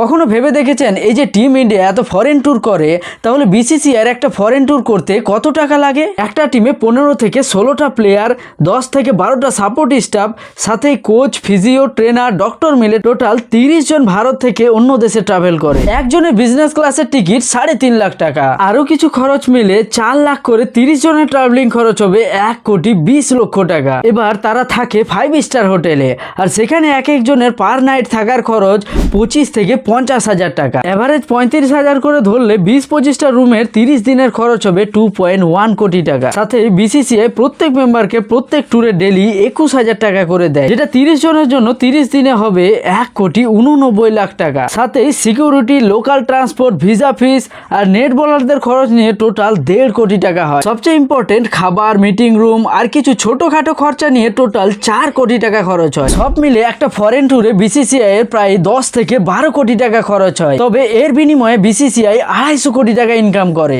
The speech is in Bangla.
কখনো ভেবে দেখেছেন এই যে টিম ইন্ডিয়া এত ফরেন ট্যুর করে, তাহলে বিসিসিআর একটা ফরেন ট্যুর করতে কত টাকা লাগে? একটা টিমে পনেরো থেকে ষোলোটা প্লেয়ার দশ থেকে বারোটা সাপোর্ট স্টাফ সাথে কোচ ফিজিও ট্রেনার ডক্টর মিলে টোটাল তিরিশ জন ভারত থেকে অন্য দেশে ট্রাভেল করে। একজনের বিজনেস ক্লাসের টিকিট সাড়ে তিন লাখ টাকা। আরও কিছু খরচ মিলে চার লাখ করে তিরিশ জনের ট্রাভেলিং খরচ হবে এক কোটি বিশ লক্ষ টাকা। এবার তারা থাকে ফাইভ স্টার হোটেলে আর সেখানে এক একজনের পার নাইট থাকার খরচ পঁচিশ থেকে পঞ্চাশ হাজার টাকা। এভারেজ পঁয়ত্রিশ হাজার করে ধরলে বিশ পঁচিশটা রুমের তিরিশ দিনের খরচ হবে টু পয়েন্ট ওয়ান কোটি টাকা। সাথে বিসিসিআই প্রত্যেক মেম্বারকে প্রত্যেক ট্যুরে ডেলি একুশ হাজার টাকা করে দেয়, যেটা তিরিশ জনের জন্য তিরিশ দিনে হবে এক কোটি উননব্বই লাখ টাকা। সাথে security local transport visa fees আর নেট বলারদের খরচ নিয়ে টোটাল দেড় কোটি টাকা হয়। সবচেয়ে ইম্পর্টেন্ট খাবার মিটিং রুম আর কিছু ছোটখাটো খরচা নিয়ে টোটাল চার কোটি টাকা খরচ হয়। সব মিলে একটা ফরেন ট্যুরে বিসিসিআই এর প্রায় দশ থেকে বারো টাকা খরচ হয়। তবে এর বিনিময়ে বিসিসিআই আড়াইশো কোটি টাকা ইনকাম করে।